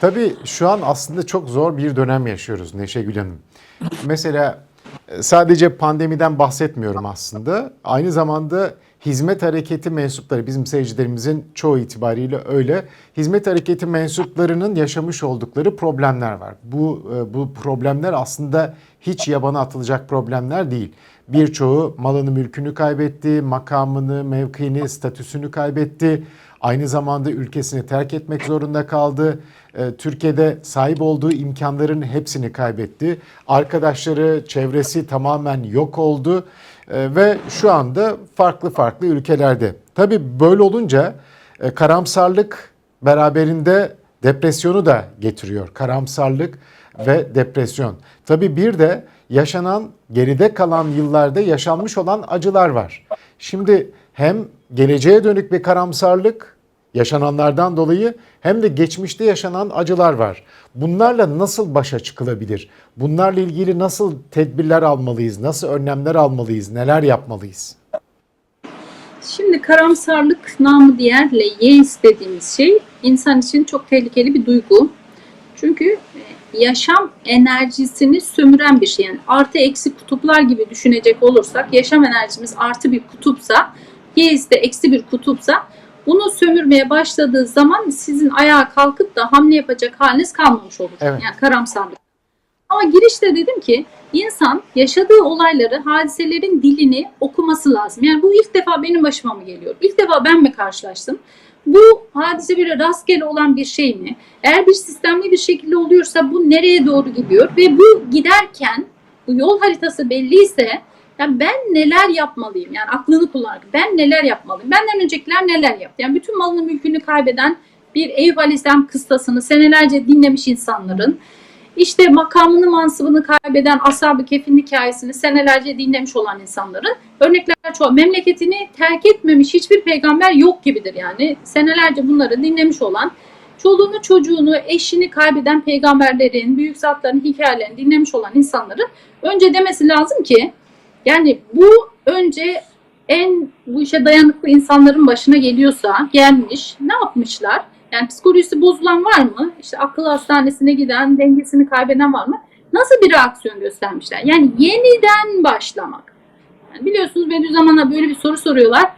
Tabii şu an aslında çok zor bir dönem yaşıyoruz Neşegül Hanım. Mesela e, sadece pandemiden bahsetmiyorum aslında. Aynı zamanda hizmet hareketi mensupları bizim seyircilerimizin çoğu itibariyle öyle. Hizmet hareketi mensuplarının yaşamış oldukları problemler var. Bu e, bu problemler aslında hiç yabana atılacak problemler değil. Birçoğu malını mülkünü kaybetti, makamını, mevkiini, statüsünü kaybetti. Aynı zamanda ülkesini terk etmek zorunda kaldı. Ee, Türkiye'de sahip olduğu imkanların hepsini kaybetti. Arkadaşları, çevresi tamamen yok oldu Ee, ve şu anda farklı farklı ülkelerde. Tabii böyle olunca e, karamsarlık beraberinde depresyonu da getiriyor. Karamsarlık ve depresyon. Tabii bir de yaşanan geride kalan yıllarda yaşanmış olan acılar var. Şimdi hem geleceğe dönük bir karamsarlık yaşananlardan dolayı hem de geçmişte yaşanan acılar var. Bunlarla nasıl başa çıkılabilir? Bunlarla ilgili nasıl tedbirler almalıyız? Nasıl önlemler almalıyız? Neler yapmalıyız? Şimdi karamsarlık namı diğerle yeis dediğimiz şey insan için çok tehlikeli bir duygu. Çünkü yaşam enerjisini sömüren bir şey. Yani artı eksi kutuplar gibi düşünecek olursak yaşam enerjimiz artı bir kutupsa yeis de eksi bir kutupsa bunu sömürmeye başladığı zaman sizin ayağa kalkıp da hamle yapacak haliniz kalmamış olur. Evet. Yani karamsarlık. Ama girişte dedim ki insan yaşadığı olayları, hadiselerin dilini okuması lazım. Yani bu ilk defa benim başıma mı geliyor? İlk defa ben mi karşılaştım? Bu hadise böyle rastgele olan bir şey mi? Eğer bir sistemli bir şekilde oluyorsa bu nereye doğru gidiyor? Ve bu giderken bu yol haritası belliyse yani ben neler yapmalıyım? Yani aklını kullanarak ben neler yapmalıyım? Benden öncekiler neler yaptı? Yani bütün malını mülkünü kaybeden bir Eyüp Aleyhisselam kıssasını senelerce dinlemiş insanların işte makamını mansıbını kaybeden ashab-ı kefin hikayesini senelerce dinlemiş olan insanların örnekler çoğu. Memleketini terk etmemiş hiçbir peygamber yok gibidir yani. Senelerce bunları dinlemiş olan, çoluğunu çocuğunu, eşini kaybeden peygamberlerin, büyük zatların hikayelerini dinlemiş olan insanların önce demesi lazım ki yani bu önce en bu işe dayanıklı insanların başına geliyorsa gelmiş ne yapmışlar? Yani psikolojisi bozulan var mı? İşte akıl hastanesine giden, dengesini kaybeden var mı? Nasıl bir reaksiyon göstermişler? Yani yeniden başlamak. Yani biliyorsunuz Bediüzzaman'a böyle bir soru soruyorlar.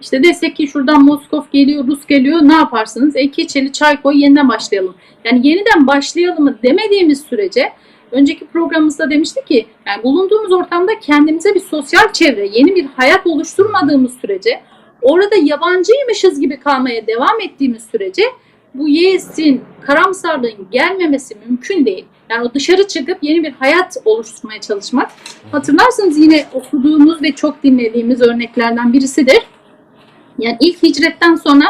İşte desek ki şuradan Moskov geliyor, Rus geliyor ne yaparsınız? E keçeli çay koy yeniden başlayalım. Yani yeniden başlayalım demediğimiz sürece önceki programımızda demiştik ki yani bulunduğumuz ortamda kendimize bir sosyal çevre, yeni bir hayat oluşturmadığımız sürece orada yabancıymışız gibi kalmaya devam ettiğimiz sürece bu yesin, karamsarlığın gelmemesi mümkün değil. Yani o dışarı çıkıp yeni bir hayat oluşturmaya çalışmak. Hatırlarsınız yine okuduğumuz ve çok dinlediğimiz örneklerden birisidir. Yani ilk hicretten sonra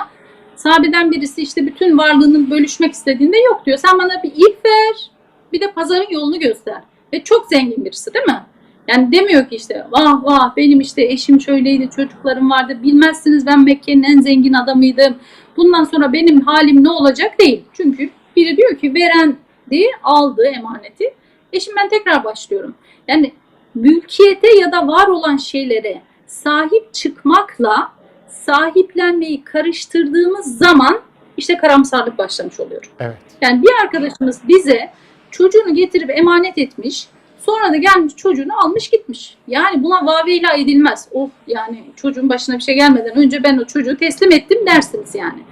sahabeden birisi işte bütün varlığını bölüşmek istediğinde yok diyor. Sen bana bir ip ver, bir de pazarın yolunu göster. Ve çok zengin birisi değil mi? Yani demiyor ki işte vah vah benim işte eşim şöyleydi, çocuklarım vardı. Bilmezsiniz ben Mekke'nin en zengin adamıydım. Bundan sonra benim halim ne olacak değil. Çünkü biri diyor ki veren diye aldı emaneti. Eşim ben tekrar başlıyorum. Yani mülkiyete ya da var olan şeylere sahip çıkmakla sahiplenmeyi karıştırdığımız zaman işte karamsarlık başlamış oluyor. Evet. Yani bir arkadaşımız bize çocuğunu getirip emanet etmiş. Sonra da gelmiş çocuğunu almış gitmiş. Yani buna vaveyla edilmez. Of yani çocuğun başına bir şey gelmeden önce ben o çocuğu teslim ettim dersiniz yani.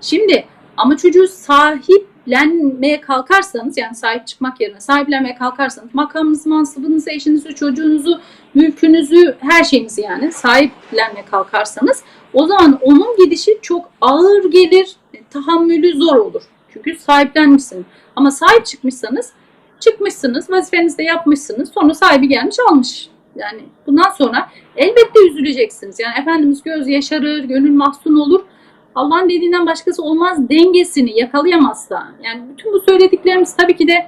Şimdi ama çocuğu sahiplenmeye kalkarsanız yani sahip çıkmak yerine sahiplenmeye kalkarsanız makamınızı, mansıbınızı, eşinizi, çocuğunuzu, mülkünüzü, her şeyinizi yani sahiplenmeye kalkarsanız o zaman onun gidişi çok ağır gelir, tahammülü zor olur. Çünkü sahiplenmişsiniz. Ama sahip çıkmışsanız çıkmışsınız, vazifenizi de yapmışsınız. Sonra sahibi gelmiş almış. Yani bundan sonra elbette üzüleceksiniz. Yani Efendimiz göz yaşarır, gönül mahzun olur. Allah'ın dediğinden başkası olmaz dengesini yakalayamazsa. Yani bütün bu söylediklerimiz tabii ki de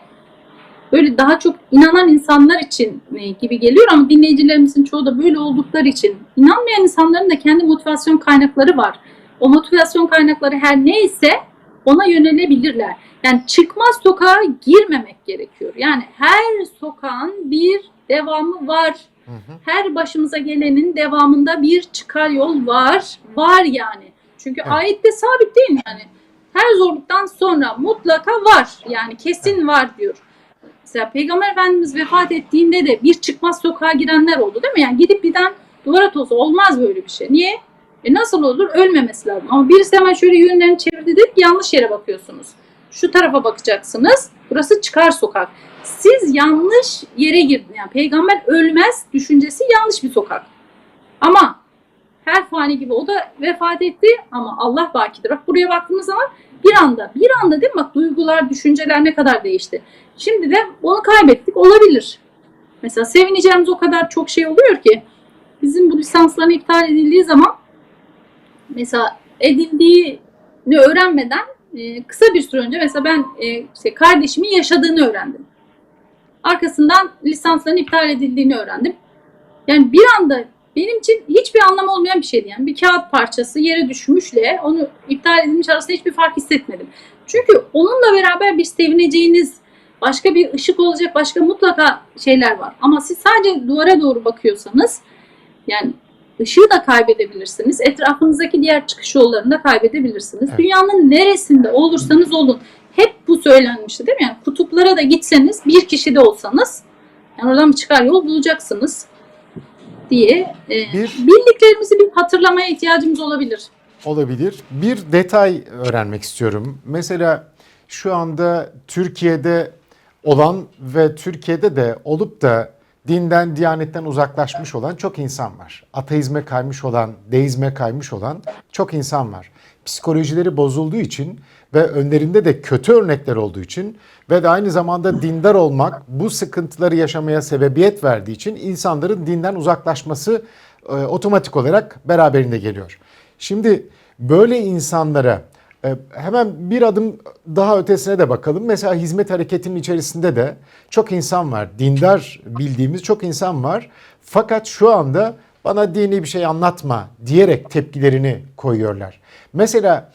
böyle daha çok inanan insanlar için e, gibi geliyor ama dinleyicilerimizin çoğu da böyle oldukları için inanmayan insanların da kendi motivasyon kaynakları var. O motivasyon kaynakları her neyse ona yönelebilirler. Yani çıkmaz sokağa girmemek gerekiyor. Yani her sokağın bir devamı var. Her başımıza gelenin devamında bir çıkar yol var. Var yani. Çünkü Evet. ayette sabit değil yani. her zorluktan sonra mutlaka var. Yani kesin var diyor. Mesela Peygamber Efendimiz vefat ettiğinde de bir çıkmaz sokağa girenler oldu değil mi? Yani gidip birden duvara tozu olmaz böyle bir şey. Niye? E nasıl olur? Ölmemesi lazım. Ama birisi hemen şöyle yönlerini çevirdi dedi ki yanlış yere bakıyorsunuz. Şu tarafa bakacaksınız. Burası çıkar sokak. Siz yanlış yere girdiniz. Yani peygamber ölmez düşüncesi yanlış bir sokak. Ama her fani gibi o da vefat etti ama Allah bakidir. Bak buraya baktığımız zaman bir anda, bir anda değil mi? Bak duygular, düşünceler ne kadar değişti. Şimdi de onu kaybettik. Olabilir. Mesela sevineceğimiz o kadar çok şey oluyor ki bizim bu lisansların iptal edildiği zaman mesela edildiğini öğrenmeden e, kısa bir süre önce mesela ben e, işte kardeşimin yaşadığını öğrendim. Arkasından lisansların iptal edildiğini öğrendim. Yani bir anda benim için hiçbir anlamı olmayan bir şeydi. Yani bir kağıt parçası yere düşmüşle onu iptal edilmiş arasında hiçbir fark hissetmedim. Çünkü onunla beraber bir sevineceğiniz başka bir ışık olacak başka mutlaka şeyler var. Ama siz sadece duvara doğru bakıyorsanız yani ışığı da kaybedebilirsiniz. Etrafınızdaki diğer çıkış yollarını da kaybedebilirsiniz. Evet. Dünyanın neresinde olursanız olun. Hep bu söylenmişti değil mi? Yani kutuplara da gitseniz bir kişi de olsanız yani oradan bir çıkar yol bulacaksınız diye e, Bir bildiklerimizi bir hatırlamaya ihtiyacımız olabilir. olabilir. Bir detay öğrenmek istiyorum. Mesela şu anda Türkiye'de olan ve Türkiye'de de olup da dinden, diyanetten uzaklaşmış olan çok insan var. Ateizme kaymış olan, deizme kaymış olan çok insan var. Psikolojileri bozulduğu için ve önlerinde de kötü örnekler olduğu için ve de aynı zamanda dindar olmak bu sıkıntıları yaşamaya sebebiyet verdiği için insanların dinden uzaklaşması e, otomatik olarak beraberinde geliyor. Şimdi böyle insanlara hemen bir adım daha ötesine de bakalım. Mesela hizmet hareketinin içerisinde de çok insan var. Dindar bildiğimiz çok insan var. Fakat şu anda bana dini bir şey anlatma diyerek tepkilerini koyuyorlar. Mesela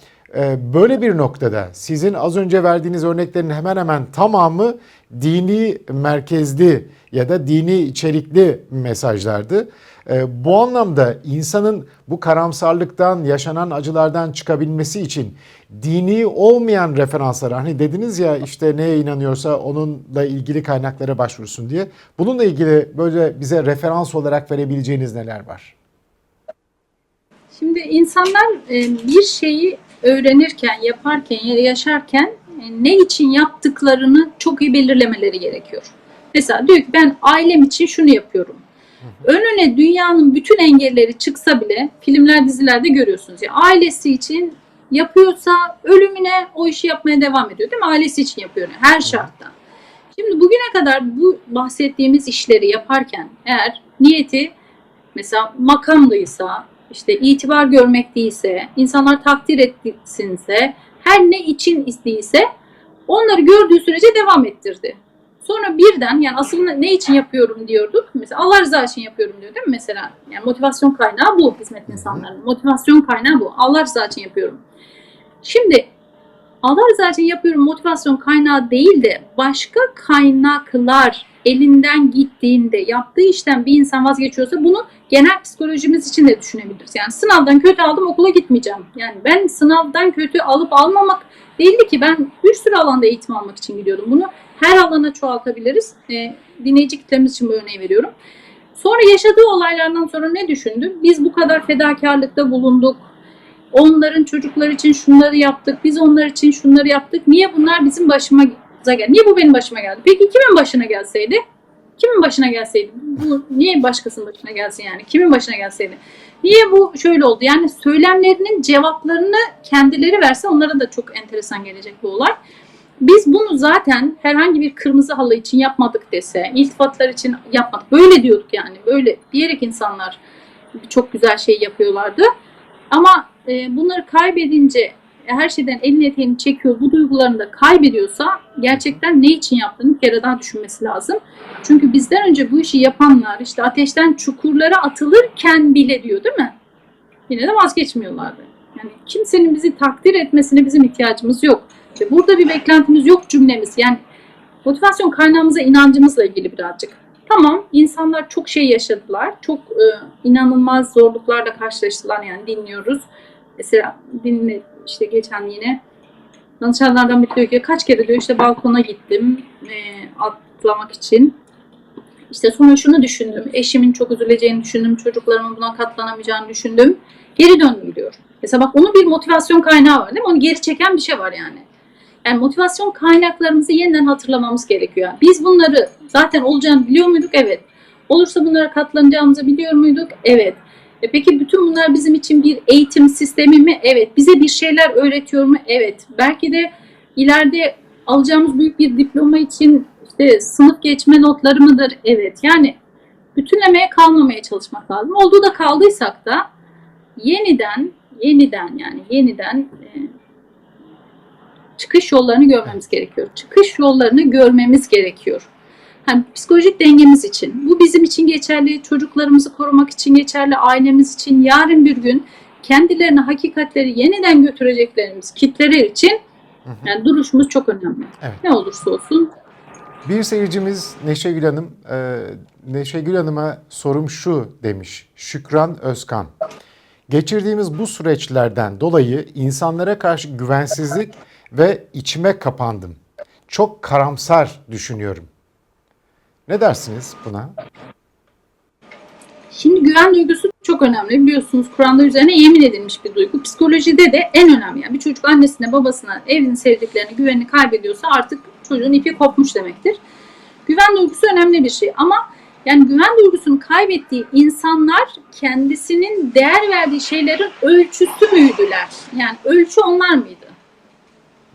böyle bir noktada sizin az önce verdiğiniz örneklerin hemen hemen tamamı dini merkezli ya da dini içerikli mesajlardı. E, Bu anlamda insanın bu karamsarlıktan, yaşanan acılardan çıkabilmesi için dini olmayan referanslara hani dediniz ya işte neye inanıyorsa onunla ilgili kaynaklara başvursun diye. Bununla ilgili böyle bize referans olarak verebileceğiniz neler var? Şimdi insanlar e, bir şeyi öğrenirken, yaparken yaşarken e, ne için yaptıklarını çok iyi belirlemeleri gerekiyor. Mesela diyor ki ben ailem için şunu yapıyorum. Önüne dünyanın bütün engelleri çıksa bile filmler dizilerde görüyorsunuz. Ya ailesi için yapıyorsa ölümüne o işi yapmaya devam ediyor değil mi? Ailesi için yapıyor her şartta. Şimdi bugüne kadar bu bahsettiğimiz işleri yaparken eğer niyeti mesela makamlıysa, işte itibar görmek değilse, insanlar takdir etsinse, her ne için istiyse onları gördüğü sürece devam ettirdi. Sonra birden yani aslında ne için yapıyorum diyorduk. Mesela Allah rızası için yapıyorum diyor değil mi mesela? Yani motivasyon kaynağı bu hizmet insanlarının. Motivasyon kaynağı bu. Allah rızası için yapıyorum. Şimdi Allah rızası için yapıyorum motivasyon kaynağı değil de başka kaynaklar elinden gittiğinde yaptığı işten bir insan vazgeçiyorsa bunu genel psikolojimiz için de düşünebiliriz. Yani sınavdan kötü aldım okula gitmeyeceğim. Yani ben sınavdan kötü alıp almamak değildi ki ben bir sürü alanda eğitim almak için gidiyordum. Bunu her alana çoğaltabiliriz. E, dinleyici kitlemiz için bu örneği veriyorum. Sonra yaşadığı olaylardan sonra ne düşündü? Biz bu kadar fedakarlıkta bulunduk. Onların çocuklar için şunları yaptık. Biz onlar için şunları yaptık. Niye bunlar bizim başımıza geldi? Niye bu benim başıma geldi? Peki kimin başına gelseydi? Kimin başına gelseydi? Bu niye başkasının başına gelsin yani? Kimin başına gelseydi? Niye bu şöyle oldu? Yani söylemlerinin cevaplarını kendileri verse onlara da çok enteresan gelecek bu olay. Biz bunu zaten herhangi bir kırmızı halı için yapmadık dese, iltifatlar için yapmadık. Böyle diyorduk yani. Böyle diyerek insanlar çok güzel şey yapıyorlardı. Ama e, bunları kaybedince her şeyden elini eteğini çekiyor, bu duygularını da kaybediyorsa gerçekten ne için yaptığını bir kere daha düşünmesi lazım. Çünkü bizden önce bu işi yapanlar işte ateşten çukurlara atılırken bile diyor değil mi? Yine de vazgeçmiyorlardı. Yani kimsenin bizi takdir etmesine bizim ihtiyacımız yok. İşte burada bir beklentimiz yok cümlemiz. Yani motivasyon kaynağımıza inancımızla ilgili birazcık. Tamam insanlar çok şey yaşadılar. Çok e, inanılmaz zorluklarla karşılaştılar yani dinliyoruz. Mesela dinle işte geçen yine Danışanlardan biri diyor ki kaç kere diyor işte balkona gittim e, atlamak için. İşte sonra şunu düşündüm. Eşimin çok üzüleceğini düşündüm. Çocuklarımın buna katlanamayacağını düşündüm. Geri döndüm diyor. Mesela bak onun bir motivasyon kaynağı var değil mi? Onu geri çeken bir şey var yani. Yani motivasyon kaynaklarımızı yeniden hatırlamamız gerekiyor. Biz bunları zaten olacağını biliyor muyduk? Evet. Olursa bunlara katlanacağımızı biliyor muyduk? Evet. E peki bütün bunlar bizim için bir eğitim sistemi mi? Evet. Bize bir şeyler öğretiyor mu? Evet. Belki de ileride alacağımız büyük bir diploma için işte sınıf geçme notları mıdır? Evet. Yani bütünlemeye kalmamaya çalışmak lazım. Olduğu da kaldıysak da yeniden yeniden yani yeniden e, çıkış yollarını görmemiz gerekiyor. Çıkış yollarını görmemiz gerekiyor. Hani psikolojik dengemiz için. Bu bizim için geçerli, çocuklarımızı korumak için geçerli, ailemiz için. Yarın bir gün kendilerine hakikatleri yeniden götüreceklerimiz kitleler için Hı hı. yani duruşumuz çok önemli. Evet. Ne olursa olsun Bir seyircimiz Neşegül Hanım, e, Neşegül Hanım'a sorum şu demiş. Şükran Özkan. Geçirdiğimiz bu süreçlerden dolayı insanlara karşı güvensizlik ve içime kapandım. Çok karamsar düşünüyorum. Ne dersiniz buna? Şimdi güven duygusu çok önemli. Biliyorsunuz Kur'an'da üzerine yemin edilmiş bir duygu. Psikolojide de en önemli. Yani bir çocuk annesine, babasına, evini sevdiklerine güvenini kaybediyorsa artık çocuğun ipi kopmuş demektir. Güven duygusu önemli bir şey ama yani güven duygusunu kaybettiği insanlar kendisinin değer verdiği şeylerin ölçüsü müydüler? Yani ölçü onlar mıydı?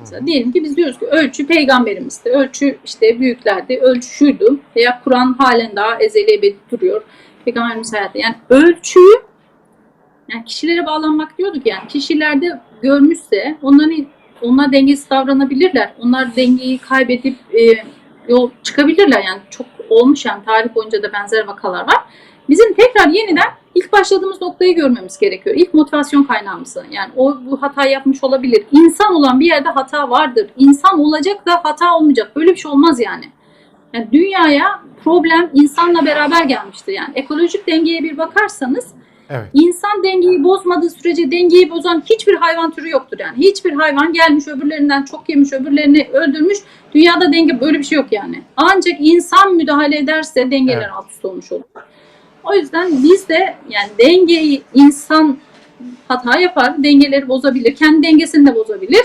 Mesela diyelim ki biz diyoruz ki ölçü peygamberimizdi, ölçü işte büyüklerdi, ölçü şuydu veya Kur'an halen daha ezeli ebedi duruyor. Peygamberimiz hayatta. Yani ölçüyü yani kişilere bağlanmak diyorduk yani kişilerde görmüşse onların onlar dengesiz davranabilirler. Onlar dengeyi kaybedip e, yol çıkabilirler yani çok olmuş yani tarih boyunca da benzer vakalar var. Bizim tekrar yeniden ilk başladığımız noktayı görmemiz gerekiyor. İlk motivasyon kaynağımızı. Yani o bu hata yapmış olabilir. İnsan olan bir yerde hata vardır. İnsan olacak da hata olmayacak. Böyle bir şey olmaz yani. Yani dünyaya problem insanla beraber gelmiştir. Yani ekolojik dengeye bir bakarsanız Evet. insan dengeyi bozmadığı sürece dengeyi bozan hiçbir hayvan türü yoktur. Yani hiçbir hayvan gelmiş öbürlerinden çok yemiş öbürlerini öldürmüş. Dünyada denge böyle bir şey yok yani. Ancak insan müdahale ederse dengeler Evet. alt üst olmuş olur. O yüzden biz de yani dengeyi insan hata yapar, dengeleri bozabilir, kendi dengesini de bozabilir.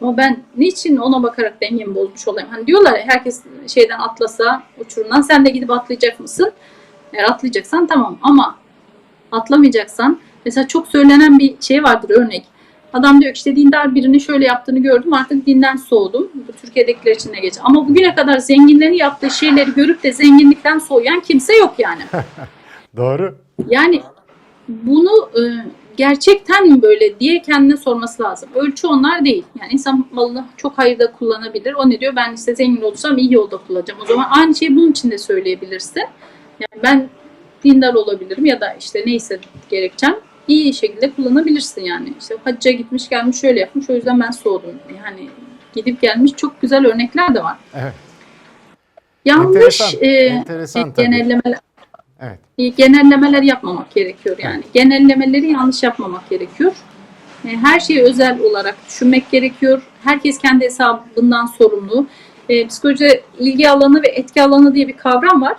Ama ben niçin ona bakarak dengemi bozmuş olayım? Hani diyorlar ya herkes şeyden atlasa uçurumdan sen de gidip atlayacak mısın? Eğer atlayacaksan tamam ama atlamayacaksan mesela çok söylenen bir şey vardır örnek. Adam diyor ki işte dindar birinin şöyle yaptığını gördüm artık dinden soğudum. Bu Türkiye'dekiler için de geç. Ama bugüne kadar zenginlerin yaptığı şeyleri görüp de zenginlikten soğuyan kimse yok yani. Doğru. Yani bunu e, gerçekten mi böyle diye kendine sorması lazım. Ölçü onlar değil. Yani insan malını çok hayırda kullanabilir. O ne diyor? Ben işte zengin olursam iyi yolda kullanacağım. O zaman aynı şeyi bunun için de söyleyebilirsin. Yani ben dindar olabilirim ya da işte neyse gerekçem iyi şekilde kullanabilirsin yani. İşte hacca gitmiş gelmiş şöyle yapmış o yüzden ben soğudum. Yani gidip gelmiş çok güzel örnekler de var. Evet. Yanlış Enteresan. e, Enteresan tabii. genellemeler Evet. genellemeler yapmamak gerekiyor yani. Genellemeleri yanlış yapmamak gerekiyor. E, Her şeyi özel olarak düşünmek gerekiyor. Herkes kendi hesabından sorumlu. E, psikolojide ilgi alanı ve etki alanı diye bir kavram var.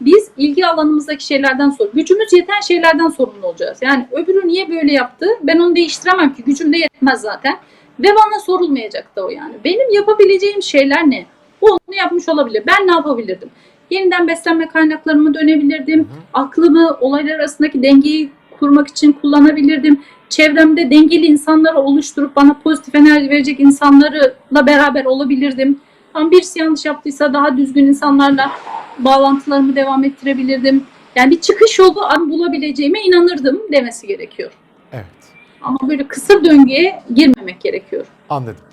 Biz ilgi alanımızdaki şeylerden sorumlu. Gücümüz yeten şeylerden sorumlu olacağız. Yani öbürü niye böyle yaptı? Ben onu değiştiremem ki. Gücüm de yetmez zaten. Ve bana sorulmayacak da o yani. Benim yapabileceğim şeyler ne? O onu yapmış olabilir. Ben ne yapabilirdim? Yeniden beslenme kaynaklarımı dönebilirdim. Aklımı olaylar arasındaki dengeyi kurmak için kullanabilirdim. Çevremde dengeli insanları oluşturup bana pozitif enerji verecek insanlarla beraber olabilirdim. Ama birisi yanlış yaptıysa daha düzgün insanlarla bağlantılarımı devam ettirebilirdim. Yani bir çıkış yolu bulabileceğime inanırdım demesi gerekiyor. Evet. Ama böyle kısır döngüye girmemek gerekiyor. Anladım.